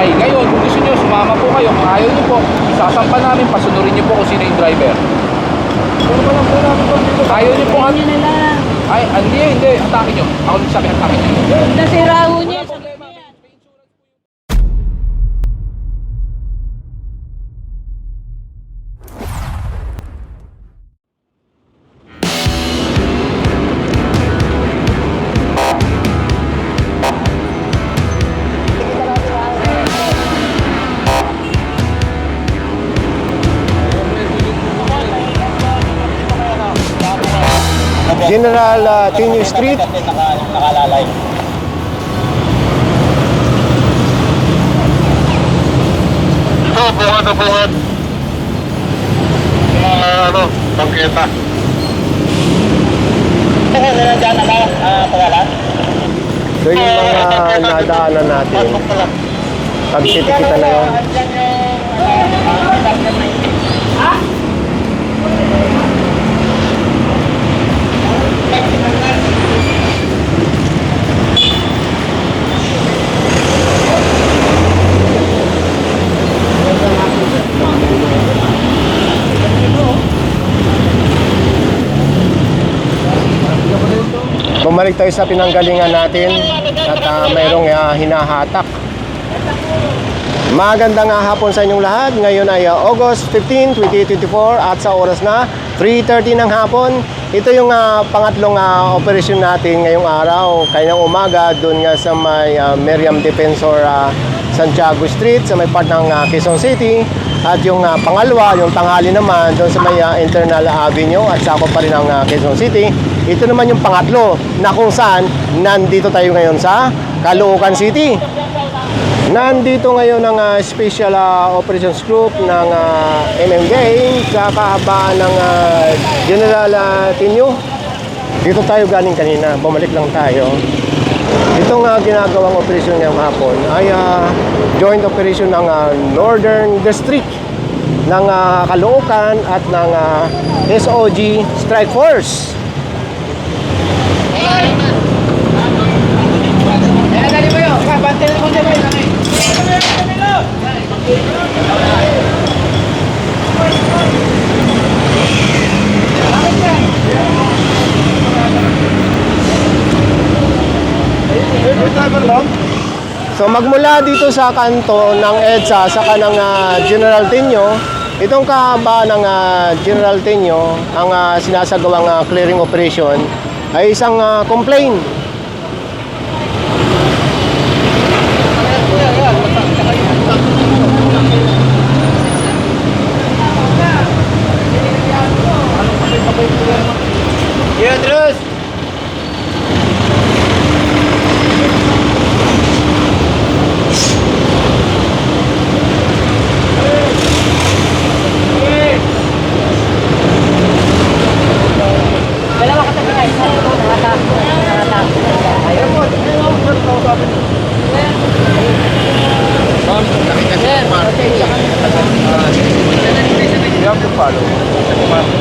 bahay. Ngayon, kung gusto nyo, sumama po kayo. Kung ayaw nyo po, isasampa namin, pasunurin nyo po kung sino yung driver. Ayaw nyo po nga. Hindi na lang. Ay, hindi, hindi. Atake nyo. Ako nagsabi, atake nyo. Nasira ho General uh, Tinio Street. Ito, bungad na bungad. Mga ano, bangketa. So yung mga nadaanan natin. Pag kita na yun. Bumalik tayo sa pinanggalingan natin at ah, mayroong ah, hinahatak. Magandang ah, hapon sa inyong lahat. Ngayon ay ah, August 15, 2024 at sa oras na 3.30 ng hapon. Ito yung ah, pangatlong ah, operasyon natin ngayong araw. Kayang umaga doon nga sa may ah, Miriam Defensor ah, Santiago Street sa may part ng ah, Quezon City. At yung ah, pangalawa, yung tanghali naman doon sa may ah, Internal Avenue at sakop pa rin ng ah, Quezon City. Ito naman yung pangatlo na kung saan nandito tayo ngayon sa Caloocan City. Nandito ngayon ang ah, Special ah, Operations Group ng uh, MMJ sa kahabaan ng ah, General uh, Tinyo. Dito tayo galing kanina, bumalik lang tayo. Itong ah, ginagawang operasyon ngayong hapon ay ah, joint operation ng ah, Northern District ng ah, Caloocan at ng ah, SOG Strike Force. So magmula dito sa kanto ng EDSA sa kanang ah, General Tenyo, itong kahaba ng ah, General Tenyo, ang ah, sinasagawang ah, clearing operation ay isang ah, complaint. You have to follow.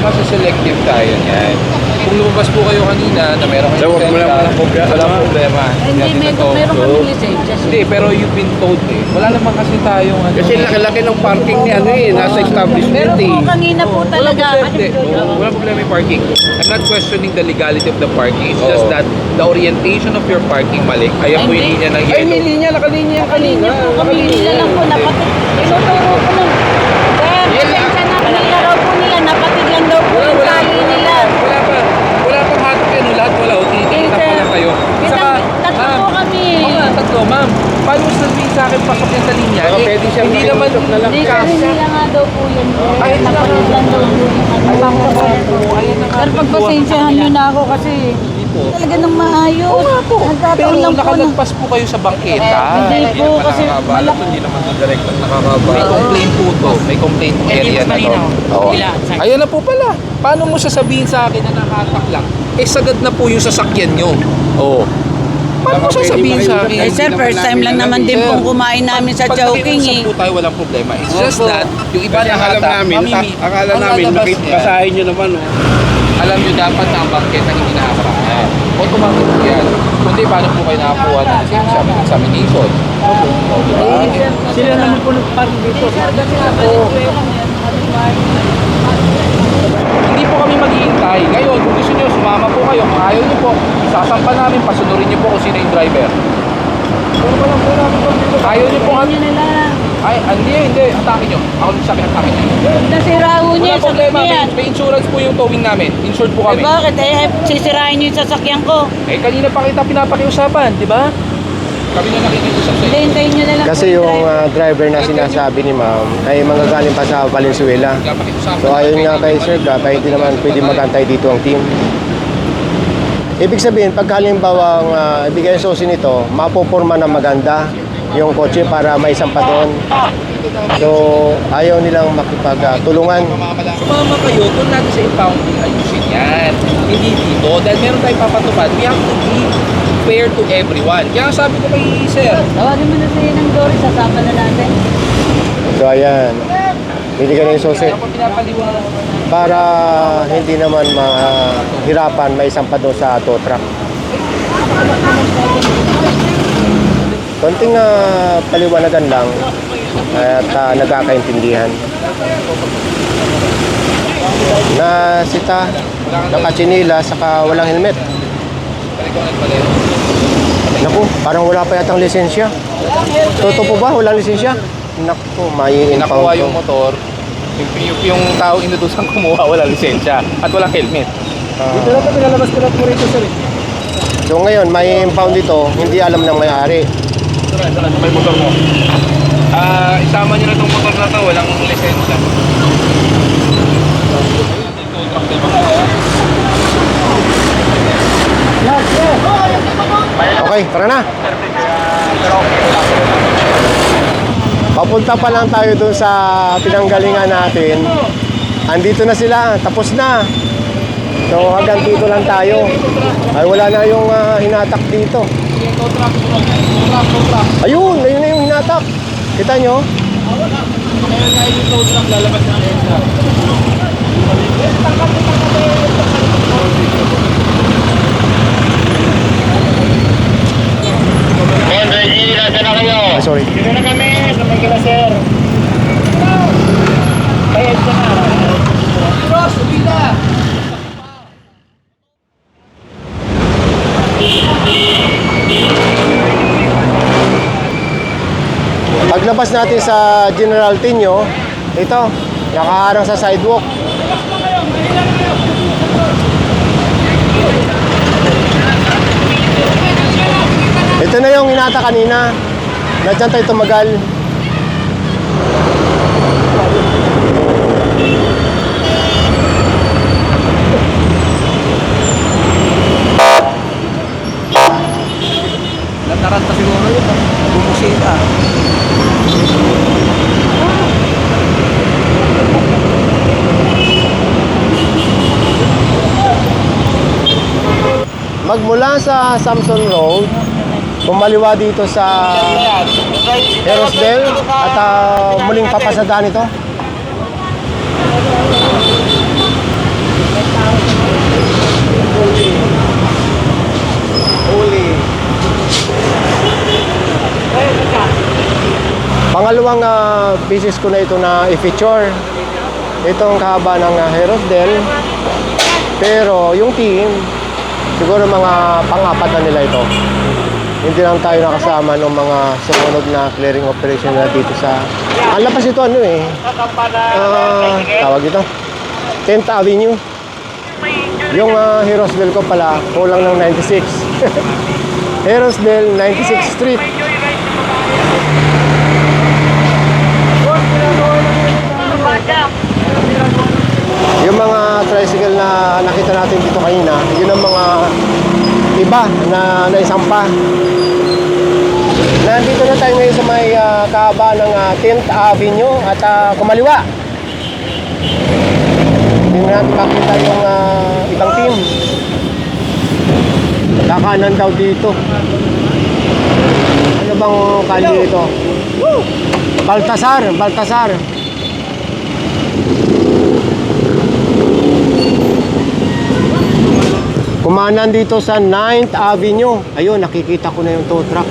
Kasi selective tayo niyan. Kung lumabas po kayo kanina na meron kayong Huwag mo lang lisensya, walang problema. walang problema. Hindi, Yan, may, ito. meron kami lisensya. Hindi, pero you've been told eh. Wala naman kasi tayong ano. Kasi laki-laki ng parking ni ano eh, nasa Pero establishment po eh. kanina po Wala talaga. problema, hindi. Wala problema yung parking. I'm not questioning the legality of the parking. It's just Oo. that the orientation of your parking mali. Ayan po yung Hindi. linya ng Ay, yellow. may linya, nakalinya kanina. Kanina po kami nila lang po napatid. Tinuturo ko lang. Sir, lisensya na nila raw po nila. Napatid lang daw po yung tali nila. Wala pa. Wala pang hatok yan. no? Lahat wala. O, Tinikita pa lang kayo. Kitang- tatlo ma'am, po kami. Oo nga, tatlo. Ma'am, paano mo sabihin sa akin pasok yan sa linya? Baka Eh, pwede siyang hindi naman makiusap na lang. Hindi kasi nila nga daw po yun. Ay, Napatid lang daw po yung ano. Ayan na nga. Sir, pagpasensyahan nyo na ako kasi talaga nang maayos. Oo nga po. Pero Nagkataon lang po na. nakalagpas po kayo sa bangketa. Hindi po, kasi malaki. Hindi naman ito direct at nakakaba. May complaint po to. May complaint area na to. Oo. Ayan na po pala. Paano mo sasabihin sa akin na nakatak lang? Eh, sagad na po yung sasakyan nyo. Oo. Paano mo Baka pwede sasabihin sa akin? Eh sir, first time lang naman din pong kumain namin sa Pag Chowking nakiusap eh. po tayo, walang problema. It's just Opo. that, yung iba Kasi na alam namin, mamimi- akala ang namin, lalabas niya, basahin nyo naman oh. Alam nyo dapat na ang bangketa hindi nakakaraan. Automatic po yan. Kundi paano po kayo nakakuha ng may examination. Sila naman po nagpark dito. Hindi po kami maghihintay. Ngayon, kung gusto nyo, sumama po kayo. Kung ayaw nyo po, sasampa namin, pasunurin nyo po kung sino yung driver. Ayaw nyo po kami. Ay, hindi, hindi. Atake nyo. Ako nagsabi, atake nyo. Nasira ho niya Wala yung problema. May, may insurance po yung towing namin. Insured po Eh kami. bakit? Eh, sisirain niyo yung sasakyan ko. Eh, kanina pa kita pinapakiusapan, di ba? Kami na nakikiusap Hindi, sa'yo. hintayin niyo na lang. Kasi po yung driver. ah, driver na sinasabi ni ma'am ay manggagaling pa sa Valenzuela. Pinapakiusapan. So ayon nga kay Sir Gab, ay hindi naman pwede magantay dito ang team. Ibig sabihin, pag halimbawa ang uh, ibigay ang susi nito, mapoporma na maganda yung kotse para may sampa doon. So, ayaw nilang makipagtulungan. Sumama kayo, doon natin sa impounding ayusin yan. Hindi dito. Dahil meron tayong papatupad, we have to be fair to everyone. Kaya sabi ko kay Sir, Tawagin mo na si ng Dory, sasama na natin. So, ayan. Binigyan na yung susi. Para hindi naman mahirapan may sampa doon sa tow truck. Konting ah, paliwanagan lang at ah, nagkakaintindihan. Na sita, nakachinila, saka walang helmet. Naku, parang wala pa yatang lisensya. Totoo po ba? Walang lisensya? Naku, may Nakuha yung motor, yung, yung, yung tao inutusan kumuha, wala lisensya at walang helmet. Dito na pa, pinalabas ko lang po rito, sir. So ngayon, may impound dito, hindi alam ng may-ari. Ito na, ito motor mo. Ah, isama niyo na itong motor na to, walang lisensya. Okay, tara na. Papunta pa lang tayo dun sa pinanggalingan natin. Andito na sila, tapos na. So hanggang dito lang tayo. Ay wala na yung ah, hinatak dito. Ayun, ayun na yung hinatak. Kita nyo? Ay, sorry. Paglabas natin sa General Tinio, ito, nakaharang sa sidewalk. Ito na yung inata kanina. Nandiyan tayo tumagal. Nataranta siguro yun. Bumusita. Magmula sa Samson Road, kumaliwa dito sa Herosdale at ah, muling papasadaan ito. Pangalawang ah, beses ko na ito na i-feature. Itong kahaba ng uh, Herosdale. Pero yung team, siguro mga pang-apat na nila ito. Hindi lang tayo nakasama ng mga sumunod na clearing operation na dito sa... Ang lapas ito ano eh. Ah, tawag ito. 10th Avenue. Yung uh, Herosdale ko pala, kulang ng 96. Herosdale, 96th Street. Yung mga tricycle na nakita natin dito kanina, yun ang mga iba na naisampa. Nandito na tayo ngayon sa may uh, kahaba ng ah, 10th Avenue at ah, kumaliwa. Hindi na natin makita yung ah, ibang team. Kakanan daw dito. Ano bang kalye ito? Baltasar, Baltasar. Kumanan dito sa 9th Avenue. Ayun, nakikita ko na yung tow truck.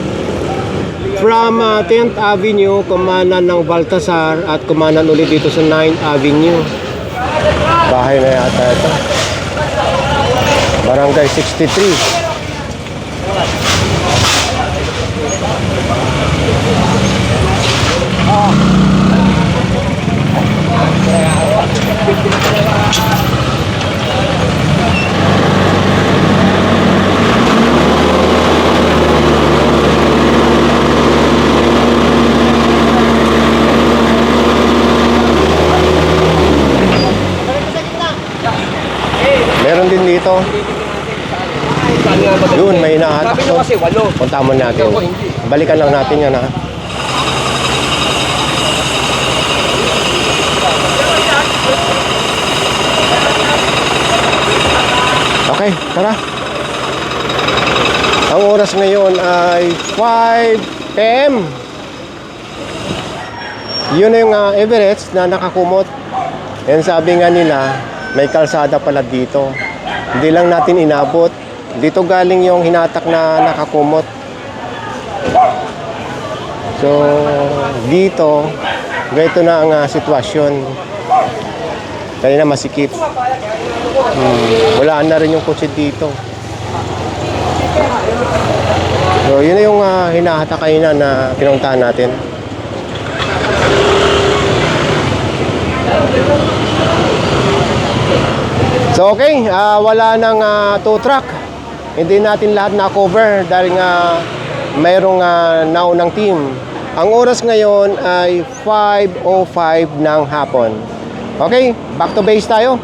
from uh, 10th Avenue, kumanan ng Baltasar at kumanan ulit dito sa 9th Avenue. Bahay na yata ito. Barangay 63. Dito. Yun, may kasi walo. Punta mo natin. Balikan lang natin yan ha. Okay, tara. Ang oras ngayon ay 5 p.m. Yun yung uh, Everest na nakakumot. And sabi nga nila, may kalsada pala dito. Hindi lang natin inabot. Dito galing yung hinatak na nakakumot. So, dito, ganito na ang ah, sitwasyon. Kaya masikip. Hmm, wala na rin yung kotse dito. So, yun na yung uh, hinahatak kanina na pinuntahan natin. So okay, ah, wala nang ah, tow truck. Hindi natin lahat na-cover dahil nga mayroong ah, naunang team. Ang oras ngayon ay 5.05 ng hapon. Okay, back to base tayo.